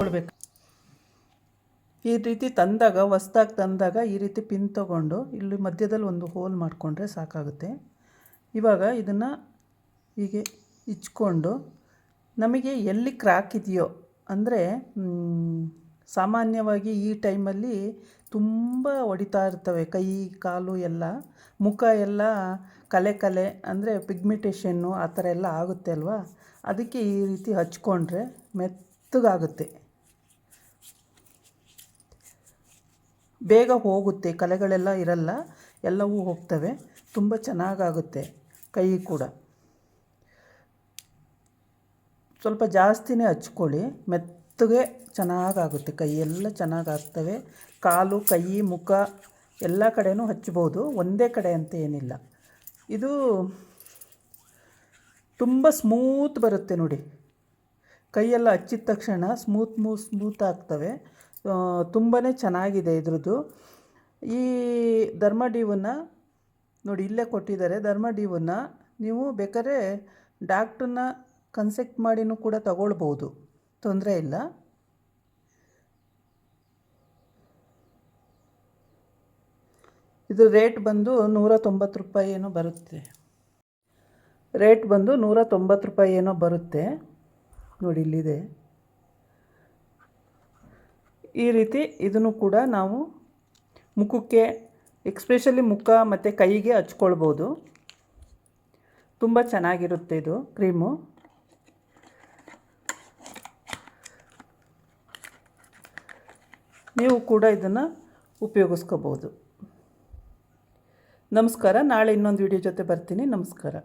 ಕೊಡ್ಬೇಕು ಈ ರೀತಿ ತಂದಾಗ, ಹೊಸ್ದಾಗಿ ತಂದಾಗ ಈ ರೀತಿ ಪಿನ್ ತೊಗೊಂಡು ಇಲ್ಲಿ ಮಧ್ಯದಲ್ಲಿ ಒಂದು ಹೋಲ್ ಮಾಡಿಕೊಂಡ್ರೆ ಸಾಕಾಗುತ್ತೆ. ಇವಾಗ ಇದನ್ನು ಹೀಗೆ ಇಚ್ಕೊಂಡು ನಮಗೆ ಎಲ್ಲಿ ಕ್ರ್ಯಾಕ್ ಇದೆಯೋ, ಅಂದರೆ ಸಾಮಾನ್ಯವಾಗಿ ಈ ಟೈಮಲ್ಲಿ ತುಂಬ ಹೊಡಿತಾ ಇರ್ತವೆ. ಕೈ, ಕಾಲು ಎಲ್ಲ, ಮುಖ ಎಲ್ಲ ಕಲೆ ಕಲೆ, ಅಂದರೆ ಪಿಗ್ಮಿಟೇಷನ್ನು ಆ ಥರ ಎಲ್ಲ ಆಗುತ್ತೆ ಅಲ್ವಾ? ಅದಕ್ಕೆ ಈ ರೀತಿ ಹಚ್ಕೊಂಡ್ರೆ ಮೆತ್ತಗಾಗುತ್ತೆ. ಬೇಗ ಹೋಗುತ್ತೆ, ಕಲೆಗಳೆಲ್ಲ ಇರಲ್ಲ, ಎಲ್ಲವೂ ಹೋಗ್ತವೆ, ತುಂಬ ಚೆನ್ನಾಗಾಗುತ್ತೆ ಕೈ ಕೂಡ. ಸ್ವಲ್ಪ ಜಾಸ್ತಿನೇ ಹಚ್ಕೊಳ್ಳಿ, ಮೆತ್ತಗೆ ಚೆನ್ನಾಗಾಗುತ್ತೆ ಕೈಯೆಲ್ಲ ಚೆನ್ನಾಗಾಗ್ತವೆ. ಕಾಲು, ಕೈ, ಮುಖ ಎಲ್ಲ ಕಡೆನೂ ಹಚ್ಬೋದು, ಒಂದೇ ಕಡೆ ಅಂತ ಏನಿಲ್ಲ. ಇದು ತುಂಬ ಸ್ಮೂತ್ ಬರುತ್ತೆ ನೋಡಿ. ಕೈಯೆಲ್ಲ ಹಚ್ಚಿದ ತಕ್ಷಣ ಸ್ಮೂತ್ ಮೂ ಸ್ಮೂತ್ ಆಗ್ತವೆ. ತುಂಬಾ ಚೆನ್ನಾಗಿದೆ ಇದ್ರದ್ದು. ಈ ಧರ್ಮ ಡೀವನ್ನು ನೋಡಿ, ಇಲ್ಲೇ ಕೊಟ್ಟಿದ್ದಾರೆ. ಧರ್ಮ ಡೀವನ್ನು ನೀವು ಬೇಕಾದ್ರೆ ಡಾಕ್ಟ್ರನ್ನ ಕನ್ಸೆಕ್ಟ್ ಮಾಡಿನೂ ಕೂಡ ತಗೊಳ್ಬೋದು. ತೊಂದರೆ ಇಲ್ಲ. ಇದು ರೇಟ್ ಬಂದು ನೂರ ತೊಂಬತ್ತು ರೂಪಾಯಿ ಏನೋ ಬರುತ್ತೆ. ರೇಟ್ ಬಂದು ನೂರ ತೊಂಬತ್ತು ರೂಪಾಯಿ ಏನೋ ಬರುತ್ತೆ. ನೋಡಿ, ಇಲ್ಲಿದೆ. ಈ ರೀತಿ ಇದನ್ನು ಕೂಡ ನಾವು ಮುಖಕ್ಕೆ ಎಕ್ಸ್ಪೆಷಲಿ ಮುಖ ಮತ್ತು ಕೈಗೆ ಹಚ್ಕೊಳ್ಬೋದು. ತುಂಬ ಚೆನ್ನಾಗಿರುತ್ತೆ ಇದು ಕ್ರೀಮು. ನೀವು ಕೂಡ ಇದನ್ನು ಉಪಯೋಗಿಸ್ಕೋಬೋದು. ನಮಸ್ಕಾರ, ನಾಳೆ ಇನ್ನೊಂದು ವಿಡಿಯೋ ಜೊತೆ ಬರ್ತೀನಿ. ನಮಸ್ಕಾರ.